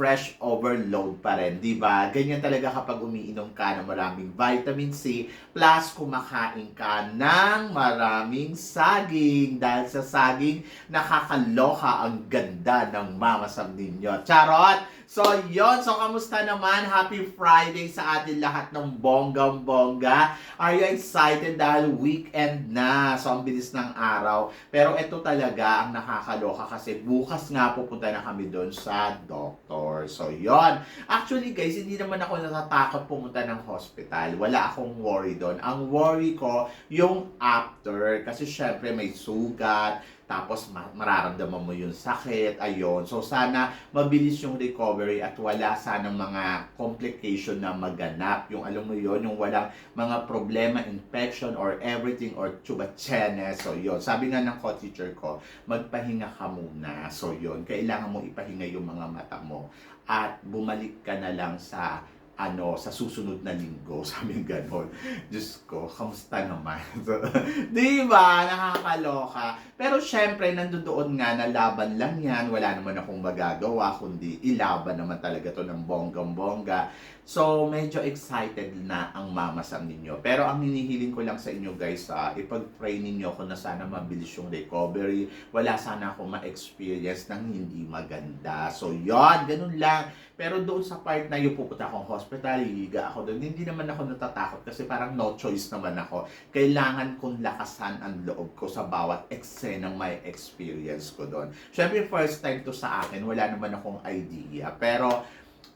fresh overload pa rin, di ba? Ganyan talaga kapag umiinom ka ng maraming vitamin C plus kumakain ka ng maraming saging. Dahil sa saging, nakakaloka ang ganda ng mamasam ninyo. Charot! So, yon So, kamusta naman? Happy Friday sa atin lahat ng bonggang-bongga. Are you excited dahil weekend na? So, ang bilis ng araw. Pero ito talaga ang nakakaloka kasi bukas nga pupunta na kami doon sa doktor. So, yon Actually, guys, hindi naman ako natatakot pumunta ng hospital. Wala akong worry doon. Ang worry ko, yung after. Kasi syempre may sugat, tapos ma- mararamdaman mo yung sakit, ayon. So sana mabilis yung recovery at wala sana mga complication na maganap. Yung alam mo yon yung walang mga problema, infection or everything or tubachenes. So yon Sabi nga ng co-teacher ko, magpahinga ka muna. So yon kailangan mo ipahinga yung mga mata mo at bumalik ka na lang sa ano, sa susunod na linggo, sabi ganon. Diyos ko, kamusta naman? Di ba? Nakakaloka. Pero syempre, nandoon nga na laban lang yan. Wala naman akong magagawa, kundi ilaban naman talaga to ng bonggang-bongga. So, medyo excited na ang mamasam ninyo. Pero ang hinihiling ko lang sa inyo guys, uh, ipag-pray ninyo ko na sana mabilis yung recovery. Wala sana ako ma-experience ng hindi maganda. So, yon ganun lang. Pero doon sa part na yung pupunta akong hospital, hihiga ako doon, hindi naman ako natatakot kasi parang no choice naman ako. Kailangan kong lakasan ang loob ko sa bawat eksenang may experience ko doon. Siyempre, first time to sa akin, wala naman akong idea. Pero,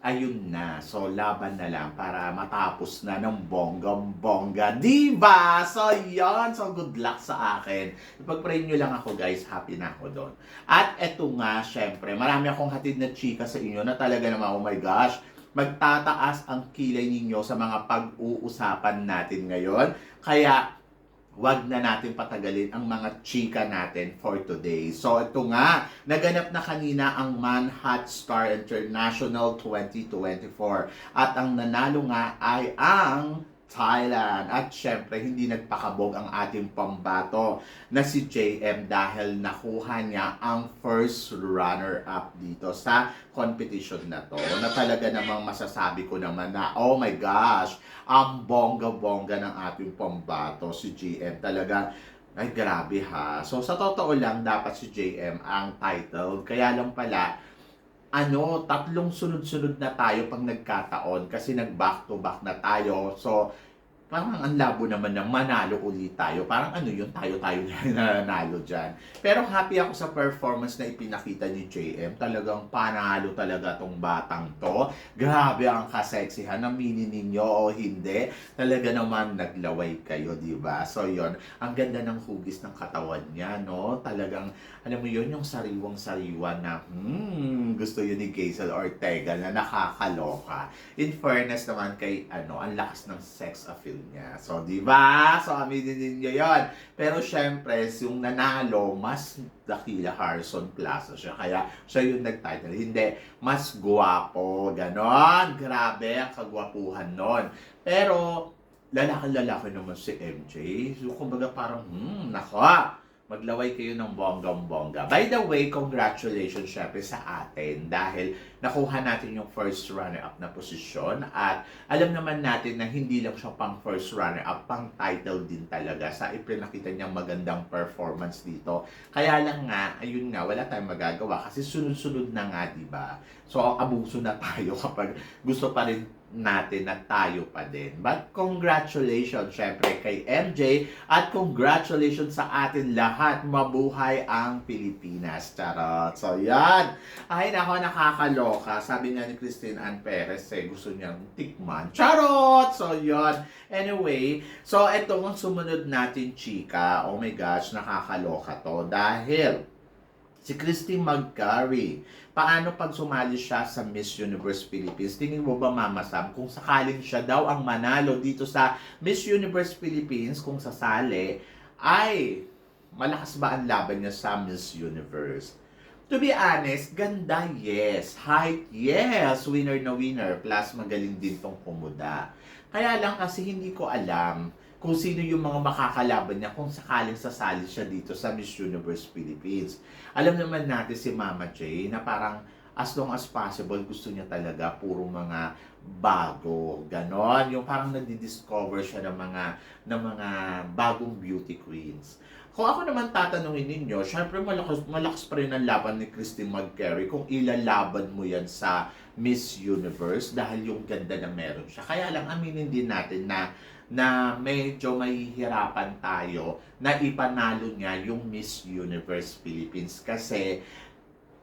ayun na. So, laban na lang para matapos na ng bonggang-bongga. Diba? So, yon So, good luck sa akin. Ipag-pray nyo lang ako, guys. Happy na ako doon. At eto nga, syempre, marami akong hatid na chika sa inyo na talaga naman, oh my gosh, magtataas ang kilay ninyo sa mga pag-uusapan natin ngayon. Kaya, wag na natin patagalin ang mga chika natin for today. So ito nga, naganap na kanina ang Manhat Star International 2024 at ang nanalo nga ay ang Thailand. At syempre, hindi nagpakabog ang ating pambato na si JM dahil nakuha niya ang first runner-up dito sa competition na to. Na talaga namang masasabi ko naman na, oh my gosh, ang bongga-bongga ng ating pambato, si JM. Talaga, ay grabe ha. So sa totoo lang, dapat si JM ang title. Kaya lang pala, ano, tatlong sunod-sunod na tayo pag nagkataon kasi nag-back to back na tayo. So, parang ang labo naman na manalo ulit tayo. Parang ano yun, tayo-tayo na nanalo dyan. Pero happy ako sa performance na ipinakita ni JM. Talagang panalo talaga tong batang to. Grabe ang kaseksihan. Namini ninyo o hindi. Talaga naman naglaway kayo, di ba? So yon ang ganda ng hugis ng katawan niya, no? Talagang, alam mo yun, yung sariwang-sariwa na, hmm, gusto yun ni Gazel Ortega na nakakaloka. In fairness naman kay, ano, ang lakas ng sex appeal niya. So, di ba? So, aminin ninyo yon Pero, syempre, yung nanalo, mas dakila Harrison Plaza siya. Kaya, siya yung nag-title. Hindi, mas guwapo. Ganon. Grabe, ang kagwapuhan nun. Pero, lalaki-lalaki naman si MJ. So, kumbaga parang, hmm, naka, maglaway kayo ng bonggang-bongga. By the way, congratulations syempre sa atin dahil nakuha natin yung first runner-up na posisyon at alam naman natin na hindi lang siya pang first runner-up, pang title din talaga sa ipinakita niyang magandang performance dito. Kaya lang nga, ayun nga, wala tayong magagawa kasi sunod-sunod na nga, di ba? So, abuso na tayo kapag gusto pa rin natin na tayo pa din. But congratulations syempre kay MJ at congratulations sa atin lahat. Mabuhay ang Pilipinas. Charot. So yan. Ay nako nakakaloka. Sabi nga ni Christine Ann Perez eh, gusto niyang tikman. Charot! So yan. Anyway, so itong sumunod natin chika. Oh my gosh, nakakaloka to. Dahil Si Christy Magcari. Paano pag sumali siya sa Miss Universe Philippines? Tingin mo ba, Mama Sam, kung sakaling siya daw ang manalo dito sa Miss Universe Philippines, kung sasali, ay malakas ba ang laban niya sa Miss Universe? To be honest, ganda, yes. Height, yes. Winner na winner. Plus, magaling din tong kumuda. Kaya lang kasi hindi ko alam kung sino yung mga makakalaban niya kung sakaling sasali siya dito sa Miss Universe Philippines. Alam naman natin si Mama J na parang as long as possible gusto niya talaga puro mga bago, ganon. Yung parang nadi-discover siya ng mga ng mga bagong beauty queens. Kung ako naman tatanungin ninyo, syempre malakas, malakas pa rin ang laban ni Christine McCary kung ilalaban mo yan sa Miss Universe dahil yung ganda na meron siya. Kaya lang aminin din natin na na medyo mahihirapan tayo na ipanalo niya yung Miss Universe Philippines kasi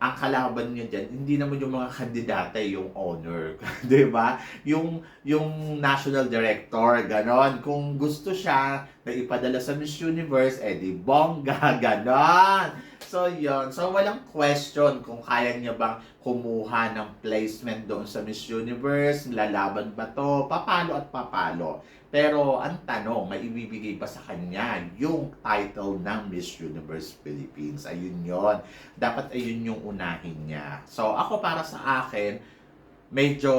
ang kalaban niya dyan, hindi naman yung mga kandidata yung owner. 'di ba? Yung, yung national director, ganon. Kung gusto siya na ipadala sa Miss Universe, eh di bongga, ganon. So, yon So, walang question kung kaya niya bang kumuha ng placement doon sa Miss Universe, lalaban ba to, papalo at papalo. Pero ang tanong, may ibibigay ba sa kanya yung title ng Miss Universe Philippines? Ayun yon Dapat ayun yung unahin niya. So ako para sa akin, medyo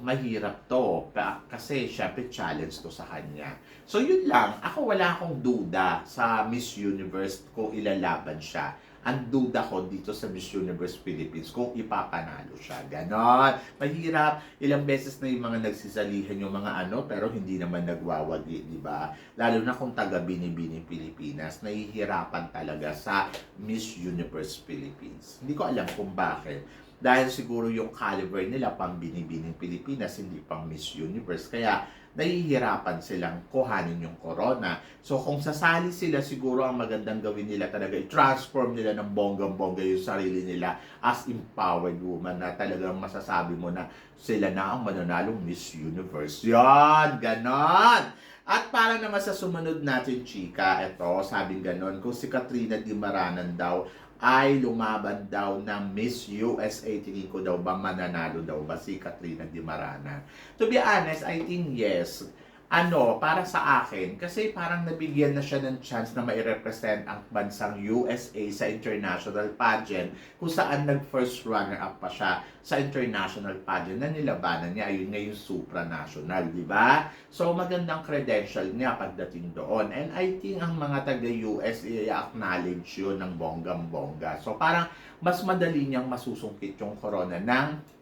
mahirap to. Kasi syempre challenge to sa kanya. So yun lang, ako wala akong duda sa Miss Universe kung ilalaban siya ang duda ko dito sa Miss Universe Philippines kung ipapanalo siya. Ganon. Mahirap. Ilang beses na yung mga nagsisalihan yung mga ano, pero hindi naman nagwawagi, di ba? Lalo na kung taga Binibini Pilipinas, nahihirapan talaga sa Miss Universe Philippines. Hindi ko alam kung bakit. Dahil siguro yung caliber nila pang Binibining Pilipinas, hindi pang Miss Universe. Kaya nahihirapan silang kuhanin yung corona. So kung sasali sila, siguro ang magandang gawin nila talaga, i-transform nila ng bonggang-bongga yung sarili nila as empowered woman na talagang masasabi mo na sila na ang mananalong Miss Universe. Yan, ganon! At para naman sa sumunod natin, chika, ito, sabing ganon, kung si Katrina Di Maranan daw ay lumaban daw ng Miss USA. Tingin ko daw ba mananalo daw ba si Katrina Di Marana? To be honest, I think yes. Ano, para sa akin, kasi parang nabigyan na siya ng chance na mai-represent ang bansang USA sa international pageant kung saan nag-first runner-up pa siya sa international pageant na nilabanan niya. Ayun nga yung supranational, di ba? So, magandang credential niya pagdating doon. And I think ang mga taga-US i-acknowledge yun ng bonggang-bongga. So, parang mas madali niyang masusungkit yung corona ng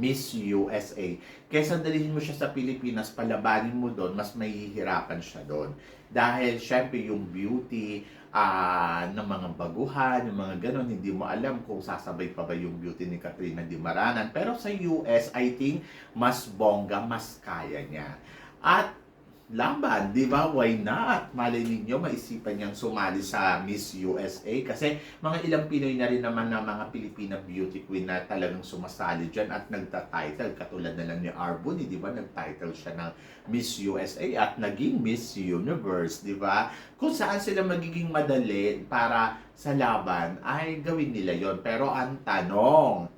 Miss USA. Kesa dalhin mo siya sa Pilipinas, palabanin mo doon, mas mahihirapan siya doon. Dahil syempre yung beauty ah, ng mga baguhan, yung mga ganon, hindi mo alam kung sasabay pa ba yung beauty ni Katrina Di Maranan. Pero sa US, I think, mas bongga, mas kaya niya. At laban, di ba? Why not? Malay ninyo, maisipan niyang sumali sa Miss USA kasi mga ilang Pinoy na rin naman na mga Pilipina beauty queen na talagang sumasali dyan at nagta-title. Katulad na lang ni Arboni, di ba? Nag-title siya ng Miss USA at naging Miss Universe, di ba? Kung saan sila magiging madali para sa laban, ay gawin nila yon Pero ang tanong,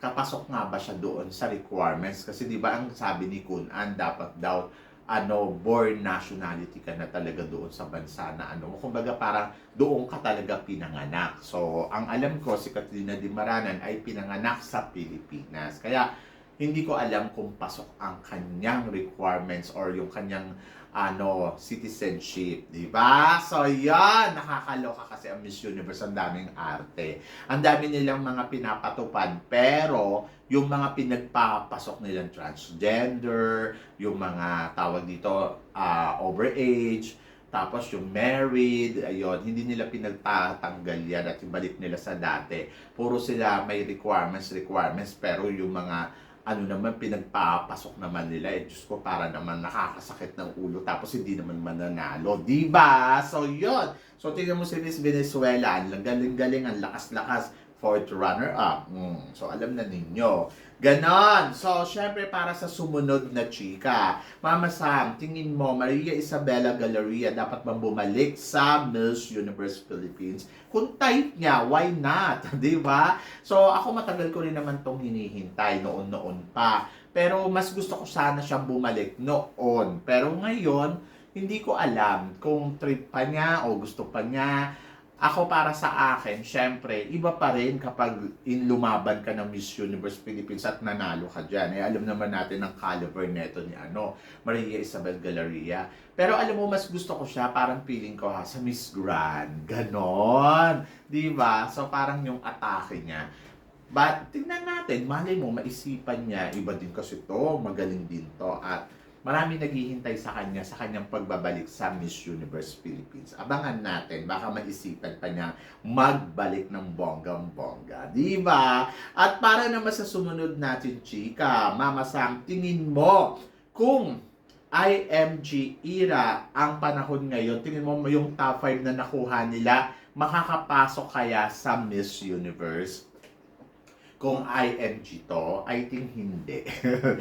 kapasok nga ba siya doon sa requirements? Kasi di ba ang sabi ni Kun An, dapat daw ano, born nationality ka na talaga doon sa bansa na ano. Kumbaga parang doon ka talaga pinanganak. So, ang alam ko, si Katrina Di Maranan ay pinanganak sa Pilipinas. Kaya, hindi ko alam kung pasok ang kanyang requirements or yung kanyang ano, citizenship, di ba? So, yan, nakakaloka kasi ang Miss Universe, ang daming arte. Ang dami nilang mga pinapatupad, pero yung mga pinagpapasok nilang transgender, yung mga tawag dito, ah, overage, tapos yung married, ayun, hindi nila pinagtatanggal yan at ibalik nila sa dati. Puro sila may requirements, requirements, pero yung mga ano naman, pinagpapasok naman nila. Eh, Diyos ko, para naman nakakasakit ng ulo. Tapos hindi naman mananalo. Diba? So, yun. So, tingnan mo si Miss Venezuela. Ang galing-galing, ang lakas-lakas. Fourth runner-up. Mm, so, alam na ninyo. Ganon. So, syempre, para sa sumunod na chika, Mama Sam, tingin mo, Maria Isabella Galleria dapat bang bumalik sa Miss Universe Philippines? Kung type niya, why not? Di ba? So, ako matagal ko rin naman tong hinihintay noon-noon pa. Pero mas gusto ko sana siyang bumalik noon. Pero ngayon, hindi ko alam kung trip pa niya o gusto pa niya. Ako para sa akin, syempre, iba pa rin kapag in lumaban ka ng Miss Universe Philippines at nanalo ka dyan. Eh, alam naman natin ang caliber neto ni ano, Maria Isabel Galleria. Pero alam mo, mas gusto ko siya, parang feeling ko ha, sa Miss Grand. Ganon. Di ba? So parang yung atake niya. But tingnan natin, malay mo, maisipan niya, iba din kasi to, magaling din to. At marami naghihintay sa kanya sa kanyang pagbabalik sa Miss Universe Philippines. Abangan natin, baka maisipan pa niya magbalik ng bonggang-bongga. Di ba? At para naman sa sumunod natin, chika, Mama Sam, tingin mo kung IMG era ang panahon ngayon, tingin mo yung top 5 na nakuha nila, makakapasok kaya sa Miss Universe? Kung IMG to, I think hindi.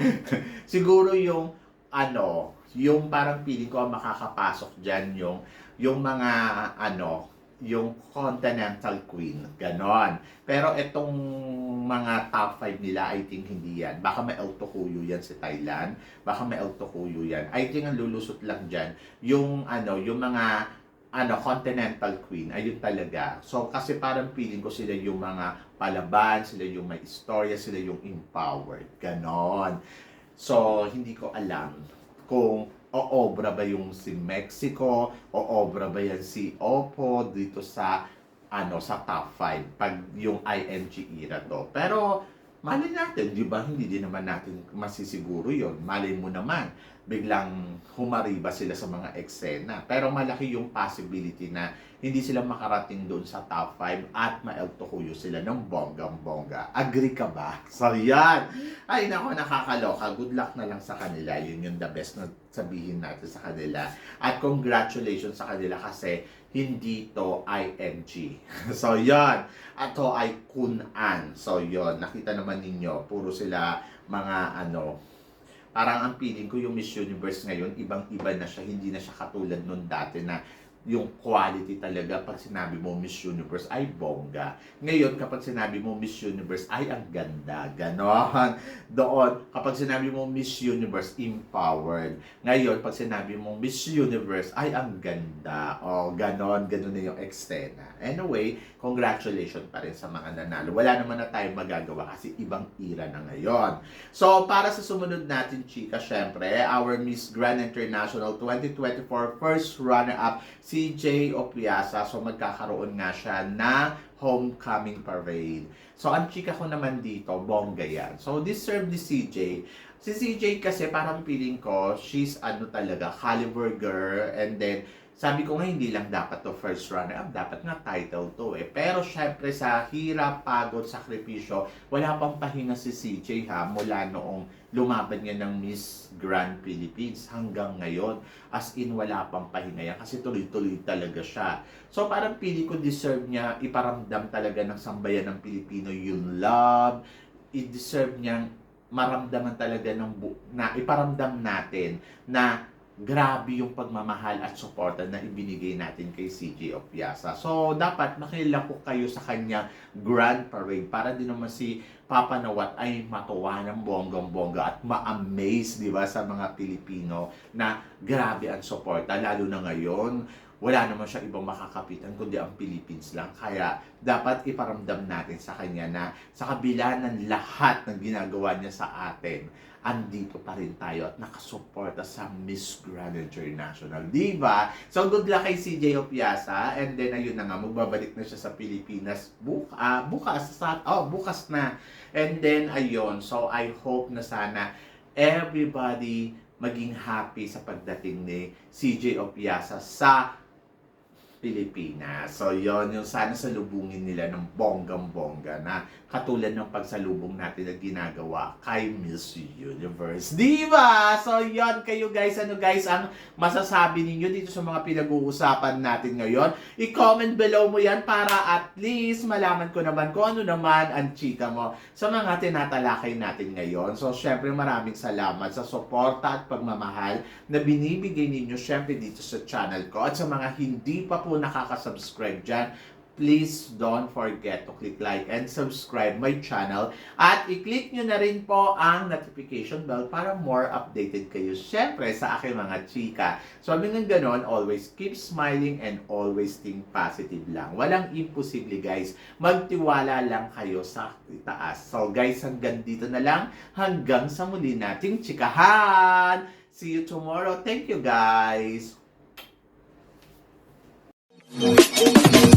Siguro yung ano, yung parang feeling ko ang makakapasok dyan yung yung mga ano, yung Continental Queen, ganon. Pero itong mga top 5 nila, I think hindi yan. Baka may El Tocuyo yan sa Thailand. Baka may El Tocuyo yan. I think ang lulusot lang dyan, yung ano, yung mga ano, Continental Queen, ayun talaga. So, kasi parang feeling ko sila yung mga palaban, sila yung may istorya, sila yung empowered. Ganon. So, hindi ko alam kung oobra ba yung si Mexico, oobra ba yan si Oppo dito sa ano sa top 5 pag yung IMG era to. Pero malay natin, di ba? Hindi din naman natin masisiguro yon. Malay mo naman, biglang humariba sila sa mga eksena. Pero malaki yung possibility na hindi sila makarating doon sa top 5 at maeltokuyo sila ng bonggang-bongga. Agree ka ba? So yan. Ay nako, nakakaloka. Good luck na lang sa kanila. Yun yung the best na sabihin natin sa kanila. At congratulations sa kanila kasi hindi to ING. so yon. At to ay Kunan. So yon. Nakita naman ninyo, puro sila mga ano, parang ang feeling ko yung Miss Universe ngayon, ibang-iba na siya. Hindi na siya katulad nung dati na yung quality talaga pag sinabi mo Miss Universe ay bongga. Ngayon, kapag sinabi mo Miss Universe ay ang ganda. Ganon. Doon, kapag sinabi mo Miss Universe, empowered. Ngayon, pag sinabi mo Miss Universe ay ang ganda. O, ganon. Ganon na yung eksena. Anyway, congratulations pa rin sa mga nanalo. Wala naman na tayong magagawa kasi ibang era na ngayon. So, para sa sumunod natin, chika, syempre, our Miss Grand International 2024 first runner-up, CJ Opiasa. So, magkakaroon nga siya na homecoming parade. So, ang chika ko naman dito, bongga yan. So, deserve ni CJ. Si CJ kasi parang feeling ko, she's ano talaga, caliber girl. And then, sabi ko nga hindi lang dapat to first runner up, dapat nga title to eh. Pero syempre sa hirap, pagod, sakripisyo, wala pang pahinga si CJ ha, mula noong lumaban niya ng Miss Grand Philippines hanggang ngayon. As in, wala pang pahinga yan kasi tuloy-tuloy talaga siya. So parang pili ko deserve niya iparamdam talaga ng sambayan ng Pilipino yung love, i-deserve niyang maramdaman talaga ng bu- na iparamdam natin na grabe yung pagmamahal at suporta na ibinigay natin kay CJ Opiasa. So, dapat makilala ko kayo sa kanya grand parade para din naman si Papa Nawat ay matuwa ng bonggang-bongga at ma-amaze, di ba, sa mga Pilipino na grabe ang suporta, lalo na ngayon wala naman siya ibang makakapitan kundi ang Philippines lang. Kaya dapat iparamdam natin sa kanya na sa kabila ng lahat ng ginagawa niya sa atin, andito pa rin tayo at nakasuporta sa Miss Grand International. Di ba? So good luck kay CJ Opiasa and then ayun na nga, magbabalik na siya sa Pilipinas buka, ah, bukas, sa, oh, bukas na. And then ayun, so I hope na sana everybody maging happy sa pagdating ni CJ Opiasa sa Pilipinas. So, yon yung sana salubungin nila ng bonggang-bongga na katulad ng pagsalubong natin na ginagawa kay Miss Universe. Di ba? So, yon kayo guys. Ano guys ang masasabi ninyo dito sa mga pinag-uusapan natin ngayon? I-comment below mo yan para at least malaman ko naman kung ano naman ang chika mo sa mga tinatalakay natin ngayon. So, syempre maraming salamat sa suporta at pagmamahal na binibigay ninyo syempre dito sa channel ko. At sa mga hindi pa po nakaka-subscribe dyan, please don't forget to click like and subscribe my channel at i-click nyo na rin po ang notification bell para more updated kayo syempre sa aking mga chika. Sabi ng ganon, always keep smiling and always think positive lang. Walang imposible guys. Magtiwala lang kayo sa itaas. So guys, hanggang dito na lang. Hanggang sa muli nating chikahan. See you tomorrow. Thank you guys. Thank you.